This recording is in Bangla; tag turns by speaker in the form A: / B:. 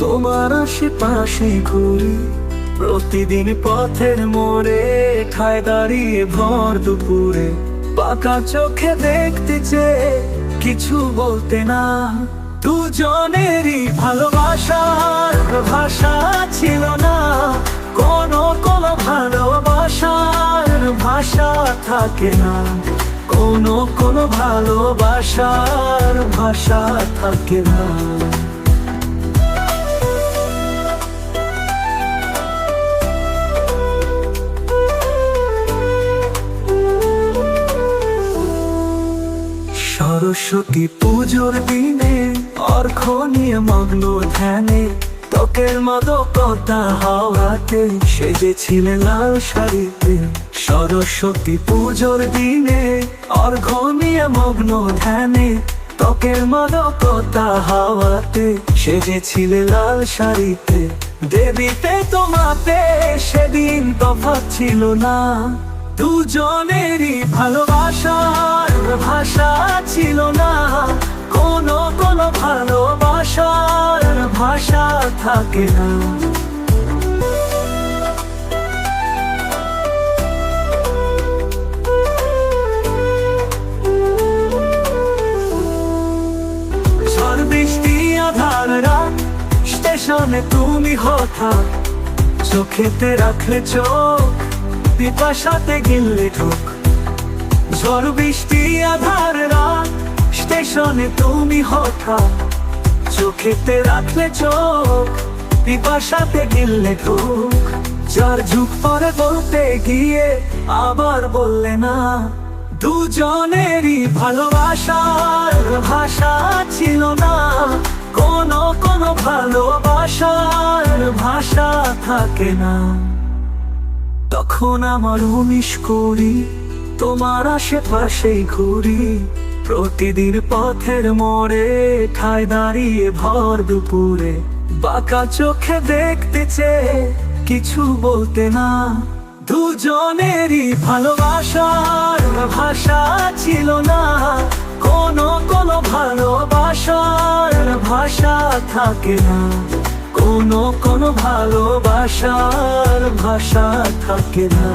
A: তোমার আশেপাশে ঘুরি। প্রতিদিন পথের মোড়ে ঠায় দাঁড়িয়ে ভর দুপুরে, পাকা চোখে দেখতে চেয়ে কিছু বলতে না। দুজনেরই ভালোবাসার ভাষা ছিল না, কোনো কোনো ভালোবাসার ভাষা থাকে না। কোনো কোনো ভালোবাসার ভাষা থাকে না। সরস্বতী পুজোর দিনে অর্ঘ নিয়ে মগ্ন ধ্যানে ত্বকের মাদকতা হাওয়াতে সেজেছিলে লাল শাড়িতে। সরস্বতী পুজোর দিনে অর্ঘ নিয়ে মগ্ন ধ্যানে ত্বকের মাদকতা হাওয়াতে সেজেছিলে লাল শাড়িতে। দেবীতে তোমাতে সেদিন তফাৎ ছিল না। দুজনেরই ভালোবাসার ভাষা ছিল না। কোনো কোনো ভালোবাসার ভাষা থাকে না। স্টেশনে তুমি হঠাৎ চোখেতে রাখলে চোখ, পিপাসাতে গিললে ঠোক ঝড় বৃষ্টি আধার রাত, স্টেশনে তুমি হঠাৎ চোখেতে রাখলে চোখ, পিপাসাতে গিললে ঠোক যার ঝুঁক পরে বলতে গিয়ে আবার বললে না। দুজনেরই ভালোবাসার ভাষা ছিল না। কোনো কোনো ভালোবাসার ভাষা থাকে না। তখন আমার উনিশ করি তোমার আশেপাশেই ঘুরি। প্রতিদিন পথের মোড়ে ঠায় দাঁড়িয়ে ভর দুপুরে। বাঁকা চোখে দেখতে চেয়ে কিছু বলতে না। দুজনেরই ভালোবাসার ভাষা ছিল না। কোনো কোনো ভালোবাসার ভাষা থাকে না। কোনো কোনো ভালোবাসার ভাষা থাকে না।